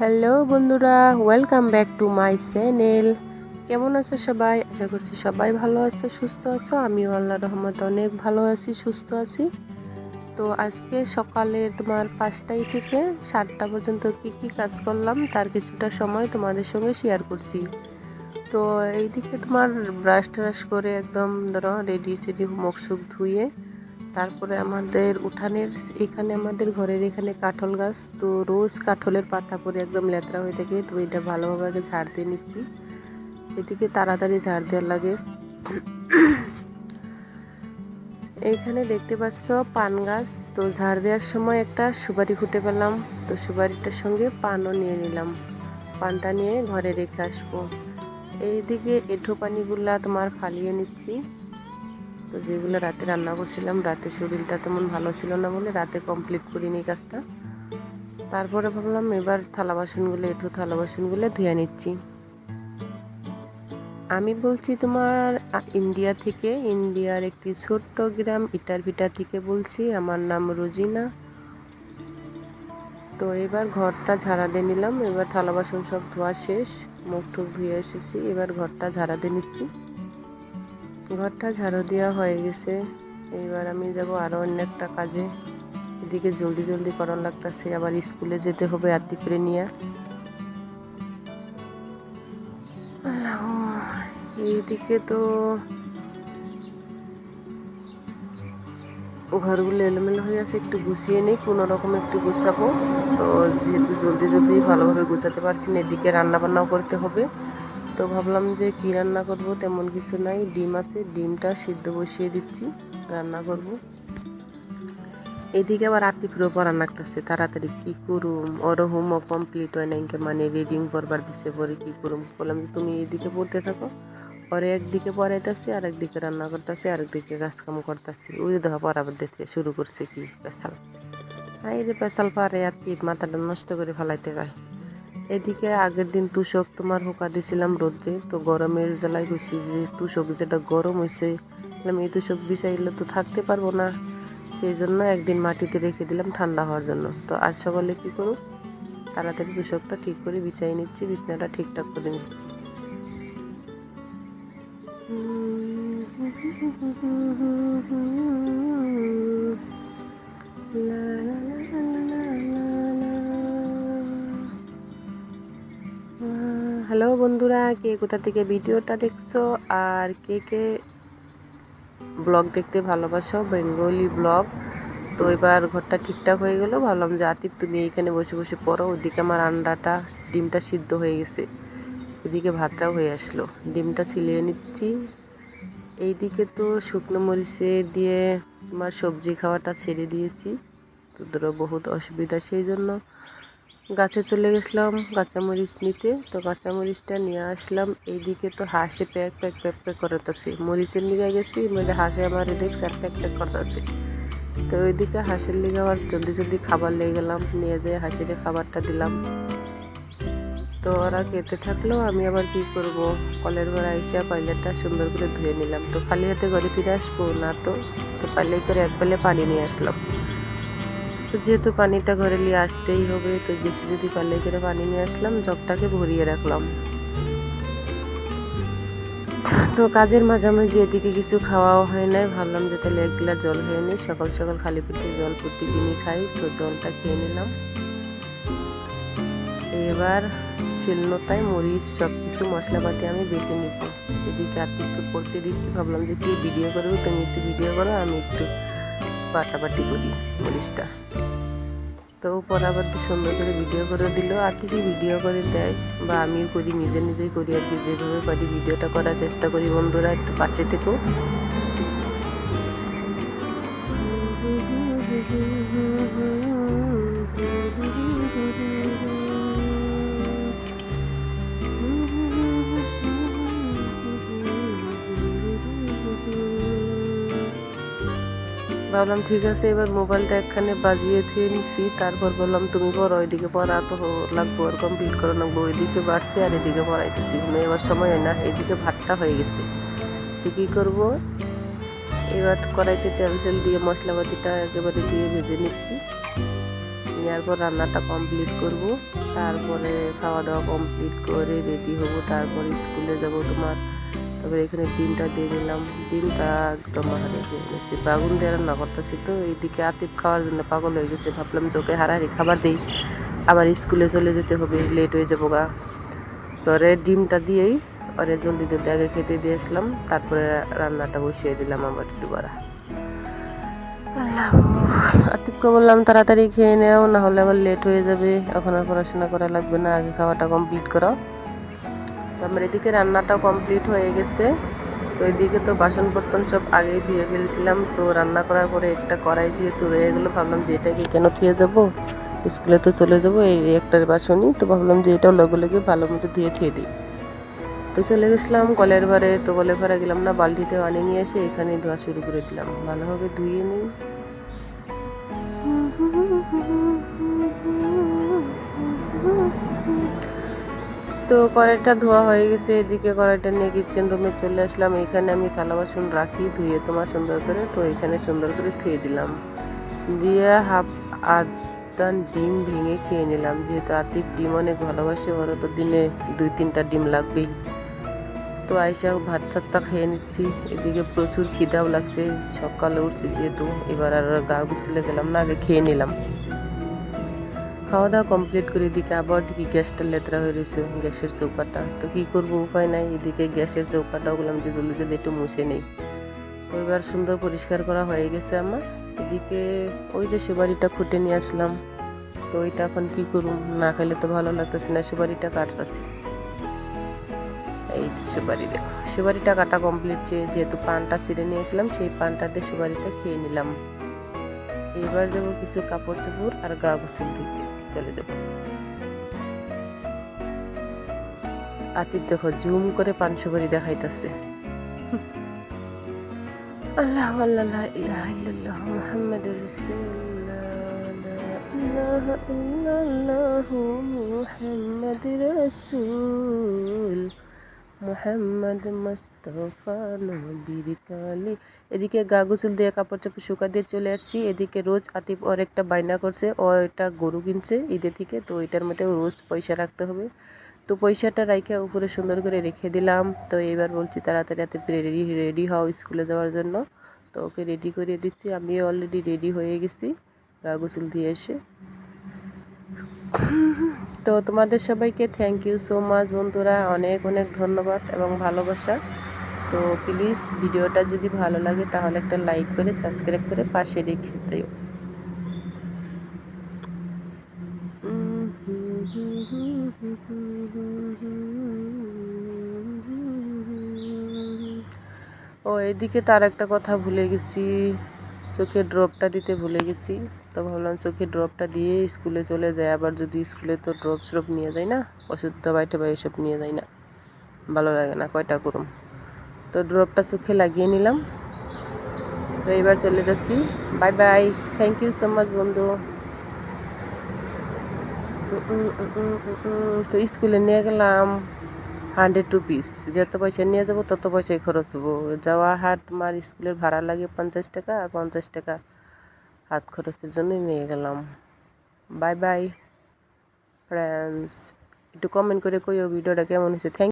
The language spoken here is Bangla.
হ্যালো বন্ধুরা welcome back to my channel কেমন আছো সবাই? আশা করছি সবাই ভালো আছো, সুস্থ আছো। আমিও আল্লাহ রহমত অনেক ভালো আছি, সুস্থ আছি। তো আজকে সকালে তোমার পাঁচটায় থেকে সাতটা পর্যন্ত কি কি কাজ করলাম, তার কিছুটা সময় তোমাদের সঙ্গে শেয়ার করছি। তো এইদিকে তোমার ব্রাশ ট্রাশ করে একদম ধরো রেডি টেডি মুখ সুখ ধুয়ে তারপরে আমাদের উঠানের, এখানে আমাদের ঘরের এখানে কাঠল গাছ। তো রোজ কাঠলের পাতা পরে একদম লেতরা হয়ে থাকে, তো এটা ভালোভাবে আগে ঝাড় দিয়ে নিচ্ছি। এদিকে তাড়াতাড়ি ঝাড় দেওয়ার লাগে। এইখানে দেখতে পাচ্ছ পান গাছ। তো ঝাড় দেওয়ার সময় একটা সুপারি ফুটে পেলাম। তো সুপারিটার সঙ্গে পানও নিয়ে নিলাম। পানটা নিয়ে ঘরে রেখে আসব। এইদিকে এঁঠো পানিগুলা তোমার ফালিয়ে নিচ্ছি। তো যেগুলো রাতে রান্না করছিলাম, রাতে শরীরটা তেমন ভালো ছিল না বলে রাতে কমপ্লিট করিনি কাজটা। তারপরে ভাবলাম এবার থালা বাসনগুলো, একটু থালা বাসনগুলো ধুয়ে নিচ্ছি। আমি বলছি তোমার ইন্ডিয়া থেকে, ইন্ডিয়ার একটি ছোট্ট গ্রাম ইটারভিটা থেকে বলছি, আমার নাম রোজিনা। তো এবার ঘরটা ঝাড়া দিয়ে নিলাম, এবার থালা বাসন সব ধোয়া শেষ মুখ টুক ধুয়ে এসেছি, এবার ঘরটা ঝাড়া দিয়ে নিচ্ছি। ঘরটা ঝাড়ু দেওয়া হয়ে গেছে। এইবার আমি যাব আরও অন্য একটা কাজে। এদিকে জলদি জলদি করার লাগতেছে, আবার স্কুলে যেতে হবে আত্মি করে নিয়ে। এইদিকে তো ঘরগুলো এলোমেলো হয়ে আছে, একটু গুছিয়ে নেই, কোনো রকম একটু গুছাবো। তো যেহেতু জলদি জলদি ভালোভাবে গুছাতে পারছি না, এদিকে রান্না বান্নাও করতে হবে। তো ভাবলাম যে কী রান্না করব, তেমন কিছু নাই। ডিম আছে, ডিমটা সিদ্ধ বসিয়ে দিচ্ছি, রান্না করব। এদিকে আবার ফিরে পড়ান লাগতেছে, তাড়াতাড়ি কী করুম? ওর হোমওয়ার্ক কমপ্লিট হয় নাই মানে রিডিং করবার দিছে পরে কী করুম? বললাম যে তুমি এদিকে পড়তে থাকো, পরে একদিকে পড়াইতেছি আর একদিকে রান্না করতেছি আর একদিকে কাজ কাম করতেছি। ওই দেখো, পড়াবার দিতে শুরু করছে কি পেশাল। এই যে পেশাল পারে আর কি মাথাটা নষ্ট করে ফেলাইতে পায় এদিকে আগের দিন তুষক তোমার হোকা দিছিলাম রোদ্রে, তো গরমের জ্বালায় গেছি যে তুষক যেটা গরম হয়েছে এই তুষক বিছাইলে তো থাকতে পারব না সেই জন্য একদিন মাটিতে রেখে দিলাম ঠান্ডা হওয়ার জন্য। তো আজ সকালে কী করুন তাড়াতাড়ি তুষকটা ঠিক করে বিছাই নিচ্ছি, বিছনাটা ঠিকঠাক করে নিচ্ছি। হ্যালো বন্ধুরা, কে কোথা থেকে ভিডিওটা দেখছ? আর কে কে ব্লগ দেখতে ভালোবাসো? Bengali vlog. তো এবার ঘরটা ঠিকঠাক হয়ে গেলো। ভাবলাম যে আতিফ, তুমি এইখানে বসে বসে পড়ো। ওদিকে আমার আন্ডাটা, ডিমটা সিদ্ধ হয়ে গেছে। এদিকে ভাতটাও হয়ে আসলো। ডিমটা ছিলিয়ে নিচ্ছি। এইদিকে তো শুকনো মরিচে দিয়ে তোমার সবজি খাওয়াটা ছেড়ে দিয়েছি। তো ধরো বহুত অসুবিধা সেই জন্য। গাছে চলে গেছিলাম কাঁচামরিচ নিতে, তো কাঁচামরিচটা নিয়ে আসলাম। এইদিকে তো হাঁসে প্যাক প্যাক প্যাক প্যাক করতেছে। মরিচের লিগে গেছি মানে হাঁসে আমার দেখছে আর প্যাক প্যাক করতেছে। তো ওইদিকে হাঁসের লিগে আবার জলদি জলদি খাবার লেগে গেলাম, নিয়ে যেয়ে হাঁসের খাবারটা দিলাম। তো ওরা খেতে থাকল, আমি আবার কি করব? কলের ঘরে এসে পাইলেটটা সুন্দর করে ধুয়ে নিলাম। তো খালি হাতে ঘরে ফিরে আসব না তো তো পাইলে করে এক পেলে পানি নিয়ে আসলাম। তো যেহেতু পানিটা ঘরে নিয়ে আসতেই হবে, তো বেশি যদি পারলে করে পানি নিয়ে আসলাম, জগটাকে ভরিয়ে রাখলাম। তো কাজের মাঝামাঝি এদিকে কিছু খাওয়াও হয় নাই, ভাবলাম যে তাহলে এক গ্লাস জল খেয়ে নিই। সকাল সকাল খালি পেটে জল প্রতিদিনই খাই, তো জলটা খেয়ে নিলাম। এবার শিলনোতায় মরিচ সব কিছু মশলাপাতি আমি বেটে নিব। এদিকে আর একটু করতে দিচ্ছি, ভাবলাম যে তুই ভিডিও করব, তুমি একটু ভিডিও করো, আমি একটু বাটাবাটি করি, পুলিশটা। তো পরবর্তী সুন্দর করে ভিডিও করে দিল। আর কি ভিডিও করে দেয় বা আমিও করি, নিজে নিজেই করি আর কি। যেভাবে পারি ভিডিওটা করার চেষ্টা করি। বন্ধুরা, একটু পাশে থেকেও ভাবলাম, ঠিক আছে, এবার মোবাইলটা একখানে বাজিয়ে থুয়ে নিছি। তারপর বললাম, তুমি পড়ো, ওইদিকে পড়া তো লাগবো আর কমপ্লিট করে লাগবো ওইদিকে বাড়ছে আর এদিকে পড়াইতেছি। এবার সময় হয় না, এদিকে ভাতটা হয়ে গেছে। তো কী করব? এবার কড়াইতে তেল তেল দিয়ে মশলাপাতিটা একেবারে দিয়ে ভেজে নিচ্ছি। নেওয়ার পর রান্নাটা কমপ্লিট করব। তারপরে খাওয়া দাওয়া কমপ্লিট করে রেডি হব। তারপরে স্কুলে যাব তোমার। তারপরে এখানে ডিমটা দিয়ে দিলাম। ডিমটা একদম হারিয়ে দিয়ে গেছে। বাগুন দিয়ে রান্না করতেছি তো এইদিকে আতিফ খাওয়ার জন্য পাগল হয়ে গেছে। ভাবলাম যে ওকে হারাহারি খাবার দিই। আবার স্কুলে চলে যেতে হবে লেট হয়ে যাব গা। তোরে ডিমটা দিয়েই ওরে জলদি জলদি আগে খেতে দিয়েছিলাম তারপরে রান্নাটা বসিয়ে দিলাম আবার দুবারা আতিফকে বললাম, তাড়াতাড়ি খেয়ে নেও, না হলে আবার লেট হয়ে যাবে। এখন আর পড়াশোনা করা লাগবে না। আগে খাওয়াটা কমপ্লিট করো। আমার এদিকে রান্নাটাও কমপ্লিট হয়ে গেছে। তো এদিকে তো বাসন বর্তন সব আগেই ধুয়ে ফেলেছিলাম। তো রান্না করার পরে একটা কড়াই যেহেতু রয়ে গেলো, ভাবলাম যে এটাকে কেন ধুয়ে যাব? স্কুলে তো চলে যাব, এই একটার বাসনই। তো ভাবলাম যে এটাও লগে লগে ভালো মতো ধুয়ে ধুয়ে দিই। তো চলে গেছিলাম কলের বারে। তো কলের বারে গেলাম না, বালতিতে পানি নিয়ে এসে এখানে ধোয়া শুরু করে দিলাম। ভালোভাবে ধুয়ে নিই। তো কড়াইটা ধোয়া হয়ে গেছে, এদিকে কড়াইটা নিয়ে কিচেন রুমে চলে আসলাম। এখানে আমি থালা বাসন রাখি, ধুয়ে তোমার সুন্দর করে, তো এখানে সুন্দর করে ধুয়ে দিলাম। দিয়ে হাফ আধদান ডিম ভেঙে খেয়ে নিলাম। যেহেতু আতিফ ডিম অনেক ভালোবাসে, ওর তো দিনে দুই তিনটা ডিম লাগবেই। তো আইসা ভাত চাত্তা খেয়ে নিচ্ছি। এদিকে প্রচুর খিদাও লাগছে। সকালে উঠছে যেহেতু, এবার আর গা গুছলে গেলাম না, আগে খেয়ে নিলাম। খাওয়া দাওয়া কমপ্লিট করে এদিকে আবার দেখি গ্যাসটা লেতরা হয়ে রয়েছে, গ্যাসের চৌকাটা। তো কী করব উপায় নাই, এদিকে গ্যাসের চৌকাটাও বললাম যে জলদি জলদি একটু মুছে নেই। তো এবার সুন্দর পরিষ্কার করা হয়ে গেছে আমার। এদিকে ওই যে সুপারিটা খুঁটে নিয়ে আসলাম। তো ওইটা এখন কি করুম না খেলে তো ভালো লাগতেছে না, সুপারিটা কাটতেছি। এই সুপারি সুপারিটা কাটা কমপ্লিট যেহেতু পানটা ছিঁড়ে নিয়েছিলাম সেই পানটাতে সুপারিটা খেয়ে নিলাম। এবার যাব কিছু কাপড় চোপড় আর গা গোসল দিতে। চলে যাব। আতিফ দেখো জুম করে পান সুপারি দেখাইতেছে। আল্লাহ আল্লাহ ইলাহা ইল্লাল্লাহ, মুহাম্মাদুর রাসূলুল্লাহ ইলাহা ইল্লাল্লাহ, মুহাম্মাদুর রাসূল। মোহাম্মদ মুস্তফা নবীর কালি। এদিকে গা গোসল দিয়ে, কাপড় চাপড় শুকা দিয়ে চলে আসছি। এদিকে রোজ আতিফ ওর একটা বায়না করছে, ও একটা গরু কিনছে ঈদের থেকে, তো এটার মধ্যে রোজ পয়সা রাখতে হবে। তো পয়সাটা রাইখে উপরে সুন্দর করে রেখে দিলাম। তো এবার বলছি, তাড়াতাড়ি আতিফ রেডি রেডি হও স্কুলে যাওয়ার জন্য। তো ওকে রেডি করিয়ে দিচ্ছি। আমিও অলরেডি রেডি হয়ে গেছি, গা গোসল দিয়ে এসে। তো তোমাদের সবাইকে থ্যাংক ইউ সো মাচ বন্ধুরা। অনেক অনেক ধন্যবাদ এবং ভালোবাসা। তো প্লিজ ভিডিওটা যদি ভালো লাগে তাহলে একটা লাইক করে সাবস্ক্রাইব করে পাশে রেখে দিও। ও, এদিকে তার একটা কথা ভুলে গেছি। চোখে ড্রপটা দিতে ভুলে গেছি। তো ভাবলাম চোখে ড্রপটা দিয়ে স্কুলে চলে যায় আবার যদি স্কুলে তো ড্রপ স্রপ নিয়ে যায় না ওষুধ দবাই টবাই এসব নিয়ে যায় না। ভালো লাগে না কয়টা করুম। তো ড্রপটা চোখে লাগিয়ে নিলাম। তো এবার চলে যাচ্ছি। Bye bye thank you so much বন্ধু। তো স্কুলে নিয়ে গেলাম হান্ড্রেড রুপিস যত পয়সা নিয়ে যাব তত পয়সায় খরচ হব। যাওয়া হাট তোমার স্কুলের ভাড়া লাগে পঞ্চাশ টাকা আর পঞ্চাশ টাকা। হাত খরচের জন্য নিয়ে গেলাম। বাই বাই ফ্রেন্ডস একটু কমেন্ট করে কইও ভিডিওটা কেমন হয়েছে। থ্যাংক